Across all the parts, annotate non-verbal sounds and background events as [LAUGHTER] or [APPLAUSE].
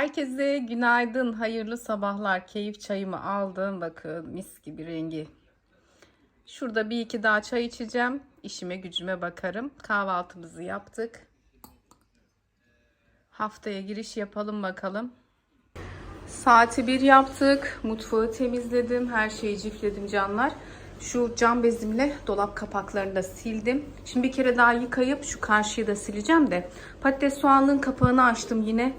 Herkese günaydın, hayırlı sabahlar. Keyif çayımı aldım. Bakın mis gibi rengi. Şurada bir iki daha çay içeceğim. İşime gücüme bakarım. Kahvaltımızı yaptık. Haftaya giriş yapalım bakalım. Saati bir yaptık. Mutfağı temizledim. Her şeyi cifledim canlar. Şu cam bezimle dolap kapaklarını da sildim. Şimdi bir kere daha yıkayıp şu karşıyı da sileceğim de. Patates soğanlığın kapağını açtım yine.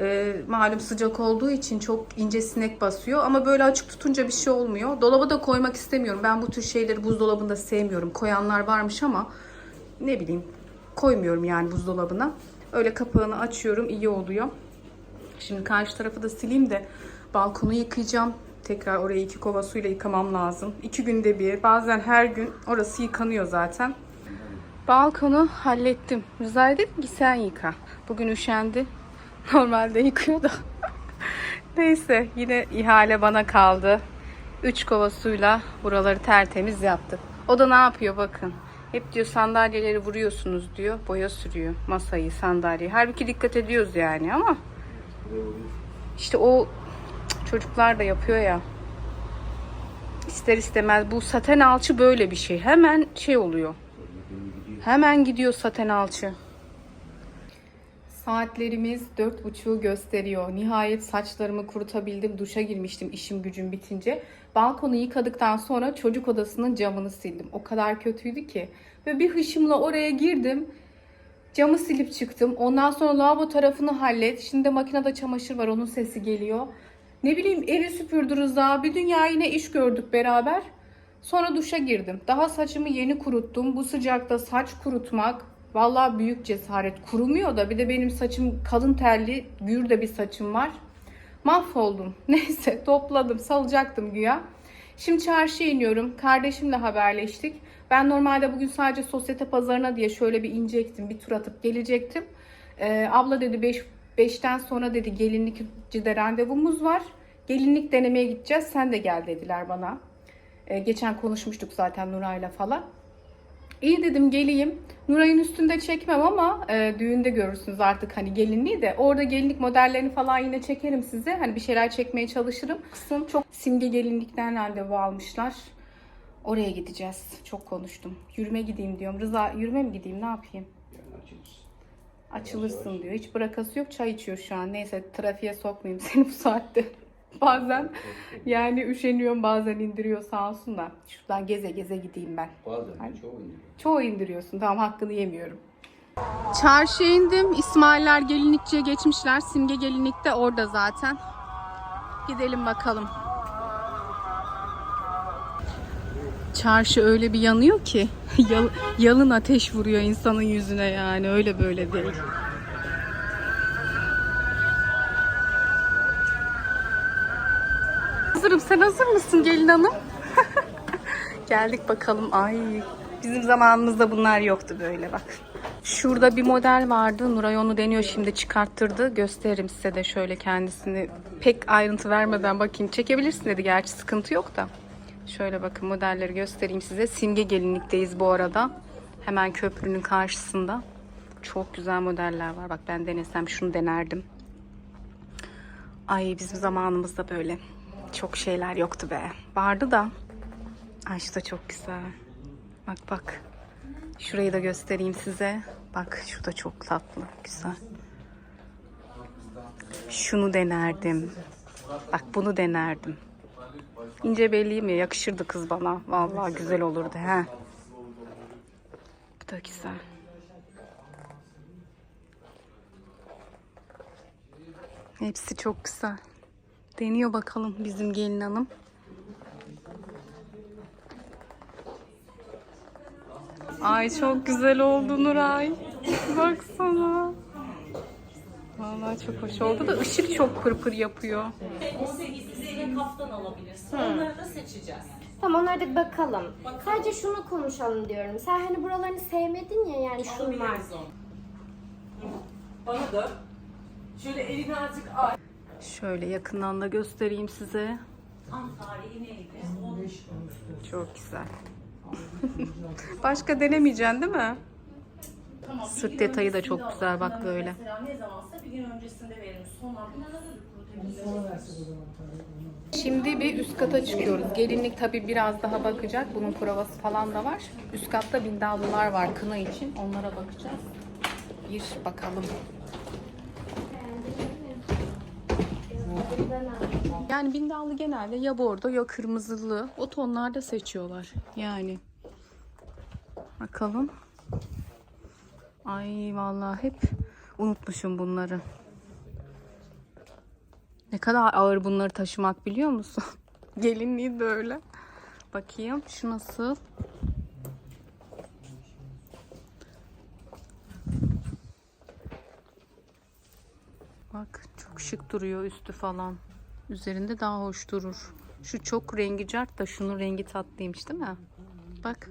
Ee, malum sıcak olduğu için çok ince sinek basıyor. Ama böyle açık tutunca bir şey olmuyor. Dolaba da koymak istemiyorum. Ben bu tür şeyleri buzdolabında sevmiyorum. Koyanlar varmış ama ne bileyim koymuyorum yani buzdolabına. Öyle kapağını açıyorum iyi oluyor. Şimdi karşı tarafı da sileyim de balkonu yıkayacağım. Tekrar orayı iki kova suyla yıkamam lazım. İki günde bir, bazen her gün orası yıkanıyor zaten. Balkonu hallettim. Rıza'ya dedim ki sen yıka. Bugün üşendi. [LAUGHS] Normalde yıkıyor da. Neyse yine ihale bana kaldı. Üç kova suyla buraları tertemiz yaptı. O da ne yapıyor bakın. Hep diyor sandalyeleri vuruyorsunuz diyor. Boya sürüyor. Masayı, sandalyeyi. Halbuki dikkat ediyoruz yani ama. İşte o çocuklar da yapıyor ya. İster istemez bu saten alçı böyle bir şey. Hemen şey oluyor. Hemen gidiyor saten alçı. Saatlerimiz dört buçuğu gösteriyor. Nihayet saçlarımı kurutabildim. Duşa girmiştim işim gücüm bitince. Balkonu yıkadıktan sonra çocuk odasının camını sildim. O kadar kötüydü ki. Ve bir hışımla oraya girdim. Camı silip çıktım. Ondan sonra lavabo tarafını hallet. Şimdi makinede çamaşır var. Onun sesi geliyor. Ne bileyim evi süpürdü Rıza. Bir dünya yine iş gördük beraber. Sonra duşa girdim. Daha saçımı yeni kuruttum. Bu sıcakta saç kurutmak vallahi büyük cesaret. Kurumuyor da bir de benim saçım kalın telli, gür de bir saçım var. Mahvoldum. [LAUGHS] Neyse topladım, salacaktım güya. Şimdi çarşıya iniyorum. Kardeşimle haberleştik. Ben normalde bugün sadece sosyete pazarına diye şöyle bir inecektim. Bir tur atıp gelecektim. Ee, abla dedi 5 5'ten sonra dedi gelinlikçide randevumuz var. Gelinlik denemeye gideceğiz. Sen de gel dediler bana. Ee, geçen konuşmuştuk zaten Nuray'la falan. İyi dedim geleyim. Nuray'ın üstünde çekmem ama e, düğünde görürsünüz artık hani gelinliği de. Orada gelinlik modellerini falan yine çekerim size. Hani bir şeyler çekmeye çalışırım. Kısım çok simge gelinlikten randevu almışlar. Oraya gideceğiz. Çok konuştum. Yürüme gideyim diyorum. Rıza yürüme mi gideyim ne yapayım? Açılırsın diyor. Hiç bırakası yok. Çay içiyor şu an. Neyse trafiğe sokmayayım seni bu saatte. Bazen yani üşeniyorum bazen indiriyor sağ olsun da. Şuradan geze geze gideyim ben. Bazen de çoğu indiriyor. Çoğu indiriyorsun. Tamam hakkını yemiyorum. Çarşıya indim. İsmailler gelinlikçiye geçmişler. Simge gelinlik de orada zaten. Gidelim bakalım. Çarşı öyle bir yanıyor ki [LAUGHS] yal- yalın ateş vuruyor insanın yüzüne yani öyle böyle değil. Sen hazır mısın gelin hanım? [LAUGHS] Geldik bakalım. Ay bizim zamanımızda bunlar yoktu böyle bak. Şurada bir model vardı. Nuray onu deniyor şimdi çıkarttırdı. Gösteririm size de şöyle kendisini. Pek ayrıntı vermeden bakayım. Çekebilirsin dedi gerçi sıkıntı yok da. Şöyle bakın modelleri göstereyim size. Simge gelinlikteyiz bu arada. Hemen köprünün karşısında. Çok güzel modeller var. Bak ben denesem şunu denerdim. Ay bizim zamanımızda böyle çok şeyler yoktu be. Vardı da. Ay şu da çok güzel. Bak bak. Şurayı da göstereyim size. Bak şu da çok tatlı. Güzel. Şunu denerdim. Bak bunu denerdim. İnce belliyim ya yakışırdı kız bana. Vallahi güzel olurdu he. Bu da güzel. Hepsi çok güzel. Deniyor bakalım bizim gelin hanım. Ay çok güzel oldu Nuray. Baksana. Vallahi çok hoş oldu da ışık çok pırpır yapıyor. 18 üzeri kaftan alabilirsin. Onları da seçeceğiz. Tamam onlara da bir bakalım. Sadece şunu konuşalım diyorum. Sen hani buralarını sevmedin ya yani şunlar. Alabiliriz onu. Bana dön. Şöyle elini azıcık aç. Şöyle yakından da göstereyim size. Tam tarihi neydi? Çok güzel. [LAUGHS] Başka denemeyeceksin değil mi? Tamam, Sırt detayı da çok güzel bak böyle. Ne zamansa bir gün öncesinde verelim. Son. Şimdi bir üst kata çıkıyoruz. Gelinlik tabii biraz daha bakacak. Bunun provası falan da var. Üst katta bindallılar var kına için. Onlara bakacağız. Bir bakalım. Yani bindallı genelde ya bordo ya kırmızılı. O tonlarda seçiyorlar. Yani. Bakalım. Ay vallahi hep unutmuşum bunları. Ne kadar ağır bunları taşımak biliyor musun? [LAUGHS] Gelinliği de öyle. Bakayım şu nasıl? Bak çok şık duruyor üstü falan. Üzerinde daha hoş durur. Şu çok rengi cart da şunun rengi tatlıymış değil mi? Bak.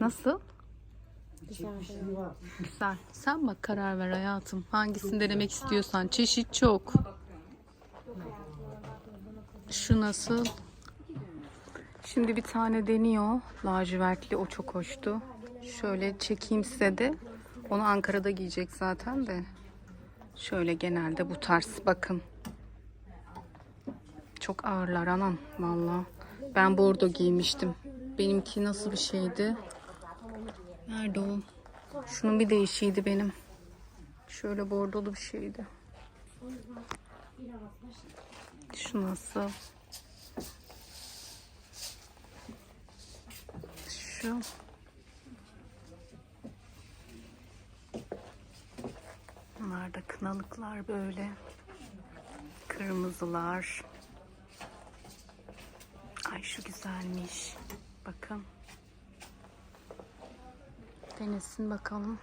Nasıl? Var. Güzel. Sen bak karar ver hayatım. Hangisini denemek istiyorsan. Çeşit çok. Şu nasıl? Şimdi bir tane deniyor. Lacivertli. O çok hoştu. Şöyle çekeyim size de. Onu Ankara'da giyecek zaten de. Şöyle genelde bu tarz. Bakın. Çok ağırlar anan. Valla. Ben bordo giymiştim. Benimki nasıl bir şeydi? Nerede o? Şunun bir değişiydi benim. Şöyle bordolu bir şeydi. Şu nasıl? Şu. Bunlar da kınalıklar böyle. Kırmızılar. Ay şu güzelmiş. Bakın. Denesin bakalım.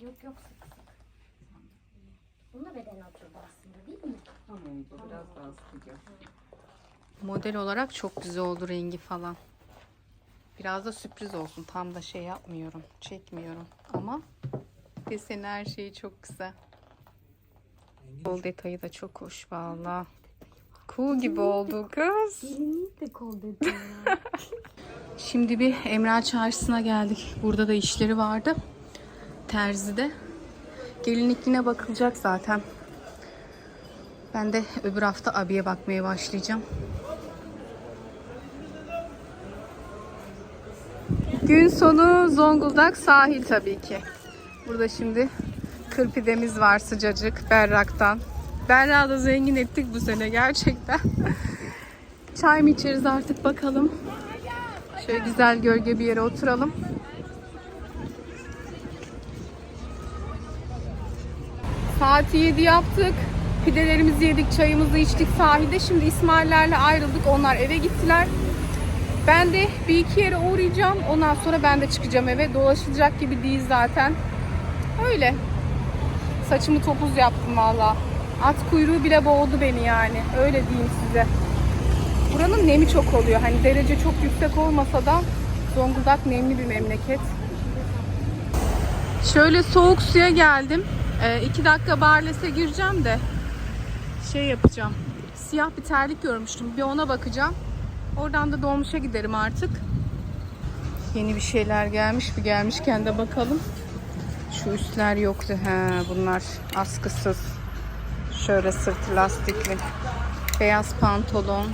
Yok yok sık sık. Bunun da bedeni oturdu aslında değil mi? Model olarak çok güzel oldu rengi falan. Biraz da sürpriz olsun. Tam da şey yapmıyorum. Çekmiyorum. Ama deseni her şeyi çok güzel. Kol detayı da çok hoş valla. Kuğu gibi oldu kız. Gelinlik de kol dedi [LAUGHS] Şimdi bir Emrah Çarşısı'na geldik. Burada da işleri vardı. Terzide. Gelinlikliğine bakılacak zaten. Ben de öbür hafta abiye bakmaya başlayacağım. Gün sonu Zonguldak sahil tabii ki. Burada şimdi kırpidemiz var sıcacık berraktan. Berrak'ı da zengin ettik bu sene gerçekten. [LAUGHS] Çay mı içeriz artık bakalım. Şöyle güzel gölge bir yere oturalım. Saati 7 yaptık. Pidelerimizi yedik, çayımızı içtik sahilde. Şimdi İsmaillerle ayrıldık. Onlar eve gittiler. Ben de bir iki yere uğrayacağım. Ondan sonra ben de çıkacağım eve. Dolaşılacak gibi değil zaten. Öyle. Saçımı topuz yaptım valla. At kuyruğu bile boğdu beni yani. Öyle diyeyim size. Buranın nemi çok oluyor. Hani derece çok yüksek olmasa da Zonguldak nemli bir memleket. Şöyle soğuk suya geldim. Ee, iki dakika Barles'e gireceğim de şey yapacağım. Siyah bir terlik görmüştüm. Bir ona bakacağım. Oradan da dolmuşa giderim artık. Yeni bir şeyler gelmiş. Bir gelmişken de bakalım. Şu üstler yoktu. He, bunlar askısız. Şöyle sırtı lastikli. Beyaz pantolon.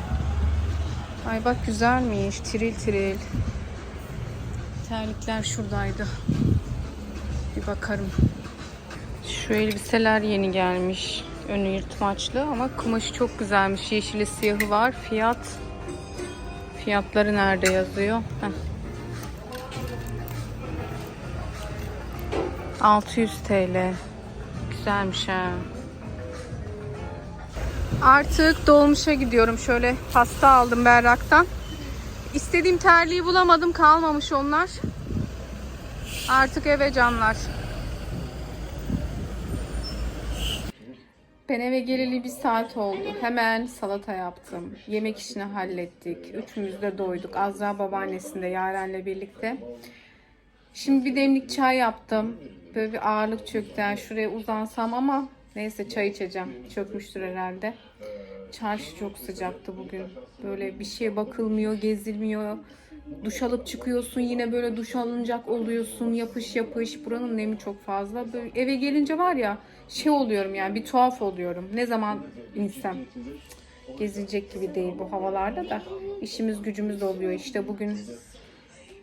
Ay bak güzelmiş. Tiril tiril. Terlikler şuradaydı. Bir bakarım. Şu elbiseler yeni gelmiş. Önü yırtmaçlı ama kumaşı çok güzelmiş. Yeşili siyahı var. Fiyat Fiyatları nerede yazıyor? Heh. 600 TL. Güzelmiş ha. Artık dolmuşa gidiyorum. Şöyle pasta aldım Berrak'tan. İstediğim terliği bulamadım. Kalmamış onlar. Artık eve canlar. Ben eve geleli bir saat oldu. Hemen salata yaptım. Yemek işini hallettik. Üçümüz de doyduk. Azra babaannesinde Yaren'le birlikte. Şimdi bir demlik çay yaptım. Böyle bir ağırlık çöktü. Yani şuraya uzansam ama Neyse çay içeceğim. Çökmüştür herhalde. Çarşı çok sıcaktı bugün. Böyle bir şeye bakılmıyor, gezilmiyor. Duş alıp çıkıyorsun yine böyle duş alınacak oluyorsun yapış yapış. Buranın nemi çok fazla. Böyle eve gelince var ya şey oluyorum yani bir tuhaf oluyorum. Ne zaman insem gezilecek gibi değil bu havalarda da. işimiz gücümüz oluyor işte bugün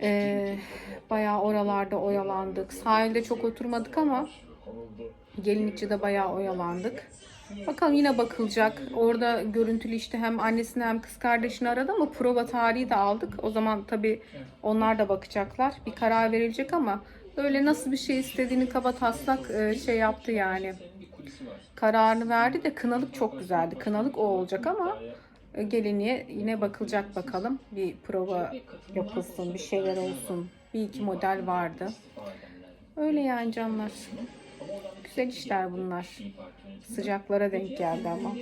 ee, bayağı oralarda oyalandık. Sahilde çok oturmadık ama Gelinlikçi'de bayağı oyalandık. Bakalım yine bakılacak. Orada görüntülü işte hem annesini hem kız kardeşini aradı ama prova tarihi de aldık. O zaman tabii onlar da bakacaklar. Bir karar verilecek ama öyle nasıl bir şey istediğini kaba taslak e, şey yaptı yani. Kararını verdi de kınalık çok güzeldi. Kınalık o olacak ama e, gelinliğe yine bakılacak bakalım. Bir prova yapılsın, bir şeyler olsun. Bir iki model vardı. Öyle yani canlar. Güzel işler bunlar. Sıcaklara denk geldi ama.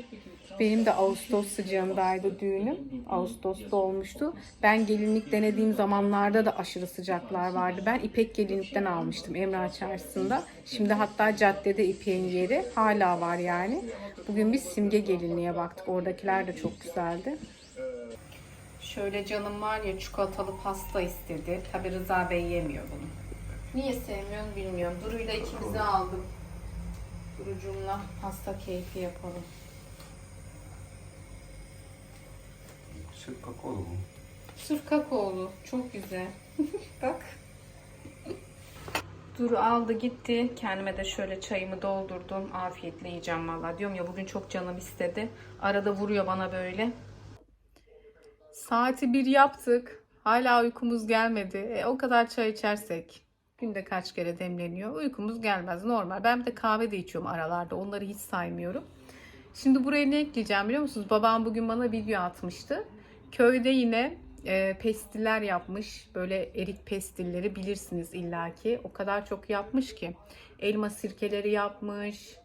Benim de Ağustos sıcağındaydı düğünüm. Ağustos'ta olmuştu. Ben gelinlik denediğim zamanlarda da aşırı sıcaklar vardı. Ben İpek gelinlikten almıştım Emrah Çarşısı'nda. Şimdi hatta caddede İpek'in yeri hala var yani. Bugün biz simge gelinliğe baktık. Oradakiler de çok güzeldi. Şöyle canım var ya çikolatalı pasta istedi. Tabi Rıza Bey yemiyor bunu. Niye sevmiyorum bilmiyorum. Duru'yla ikimizi aldım. Duru'cumla pasta keyfi yapalım. Süt kakaolu mu? Sırf kakaolu. Çok güzel. [LAUGHS] Bak. Duru aldı gitti. Kendime de şöyle çayımı doldurdum. Afiyetle yiyeceğim valla. Diyorum ya bugün çok canım istedi. Arada vuruyor bana böyle. Saati bir yaptık. Hala uykumuz gelmedi. E, o kadar çay içersek günde kaç kere demleniyor. Uykumuz gelmez normal. Ben bir de kahve de içiyorum aralarda. Onları hiç saymıyorum. Şimdi buraya ne ekleyeceğim biliyor musunuz? Babam bugün bana video atmıştı. Köyde yine e, pestiller yapmış. Böyle erik pestilleri bilirsiniz illaki. O kadar çok yapmış ki. Elma sirkeleri yapmış.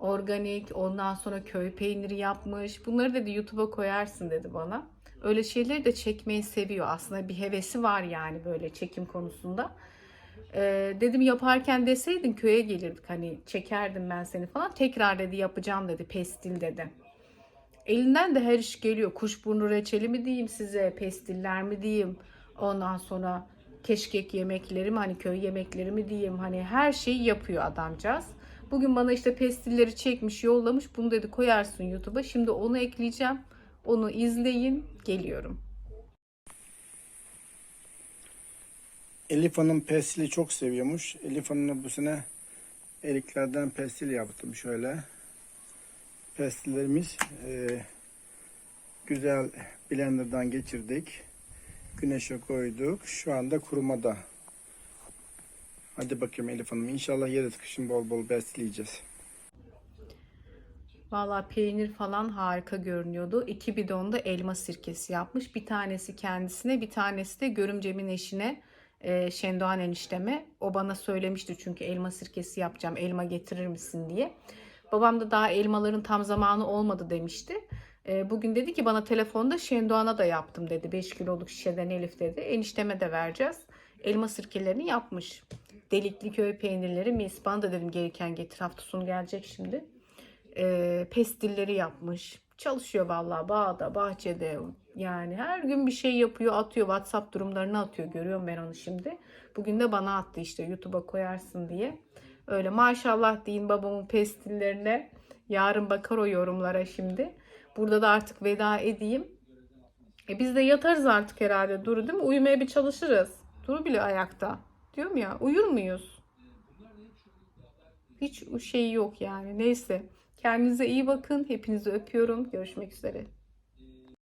Organik. Ondan sonra köy peyniri yapmış. Bunları dedi YouTube'a koyarsın dedi bana. Öyle şeyleri de çekmeyi seviyor. Aslında bir hevesi var yani böyle çekim konusunda. Ee, dedim yaparken deseydin köye gelirdik hani çekerdim ben seni falan. Tekrar dedi yapacağım dedi pestil dedi. Elinden de her iş geliyor. Kuşburnu reçeli mi diyeyim size, pestiller mi diyeyim. Ondan sonra keşkek yemekleri mi hani köy yemekleri mi diyeyim. Hani her şeyi yapıyor adamcağız. Bugün bana işte pestilleri çekmiş yollamış. Bunu dedi koyarsın YouTube'a. Şimdi onu ekleyeceğim. Onu izleyin. Geliyorum. Elif Hanım pestili çok seviyormuş. Elif Hanım'a bu sene eriklerden pestil yaptım şöyle. Pestillerimiz e, güzel blenderdan geçirdik. Güneşe koyduk. Şu anda kurumada. Hadi bakayım Elif Hanım. İnşallah yeriz kışın bol bol besleyeceğiz. Valla peynir falan harika görünüyordu. İki bidonda elma sirkesi yapmış. Bir tanesi kendisine, bir tanesi de görümcemin eşine, e, Şendoğan enişteme. O bana söylemişti çünkü elma sirkesi yapacağım, elma getirir misin diye. Babam da daha elmaların tam zamanı olmadı demişti. E, bugün dedi ki bana telefonda Şendoğan'a da yaptım dedi. 5 kiloluk şişeden Elif dedi. Enişteme de vereceğiz. Elma sirkelerini yapmış. Delikli köy peynirleri mis. Bana da dedim gereken getir hafta sonu gelecek şimdi e, pestilleri yapmış. Çalışıyor vallahi bağda, bahçede. Yani her gün bir şey yapıyor, atıyor. WhatsApp durumlarını atıyor. Görüyorum ben onu şimdi. Bugün de bana attı işte YouTube'a koyarsın diye. Öyle maşallah deyin babamın pestillerine. Yarın bakar o yorumlara şimdi. Burada da artık veda edeyim. E biz de yatarız artık herhalde Duru değil mi? Uyumaya bir çalışırız. Duru bile ayakta. Diyorum ya uyur muyuz? Hiç şey yok yani. Neyse. Kendinize iyi bakın. Hepinizi öpüyorum. Görüşmek üzere.